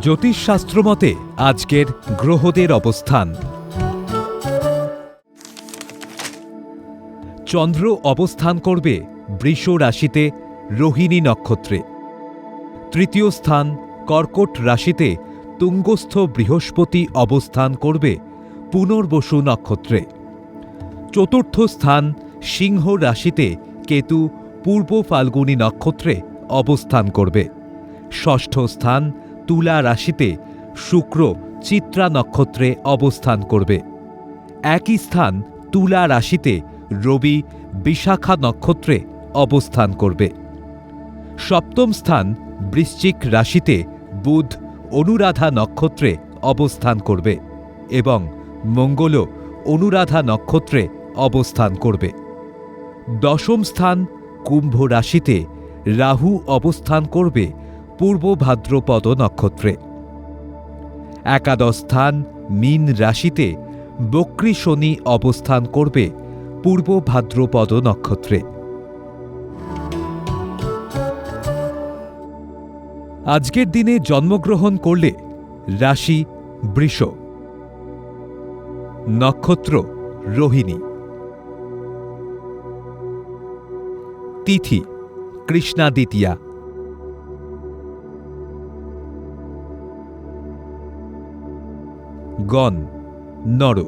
জ্যোতিষশাস্ত্র মতে আজকের গ্রহদের অবস্থান। চন্দ্র অবস্থান করবে বৃষ রাশিতে রোহিণী নক্ষত্রে। তৃতীয় স্থান কর্কট রাশিতে তুঙ্গস্থ বৃহস্পতি অবস্থান করবে পুনর্বসু নক্ষত্রে। চতুর্থ স্থান সিংহ রাশিতে কেতু পূর্ব ফাল্গুনী নক্ষত্রে অবস্থান করবে। ষষ্ঠ স্থান তুলা রাশিতে শুক্র চিত্রা নক্ষত্রে অবস্থান করবে। একই স্থান তুলা রাশিতে রবি বিশাখা নক্ষত্রে অবস্থান করবে। সপ্তম স্থান বৃশ্চিক রাশিতে বুধ অনুরাধা নক্ষত্রে অবস্থান করবে এবং মঙ্গলও অনুরাধা নক্ষত্রে অবস্থান করবে। দশম স্থান কুম্ভ রাশিতে রাহু অবস্থান করবে পূর্ব ভাদ্রপদ নক্ষত্রে। একাদশ স্থান মীন রাশিতে বক্রী শনি অবস্থান করবে পূর্ব ভাদ্রপদ নক্ষত্রে। আজকের দিনে জন্মগ্রহণ করলে রাশি বৃষ। নক্ষত্র রোহিণী। তিথি কৃষ্ণা দ্বিতীয়া গণ নর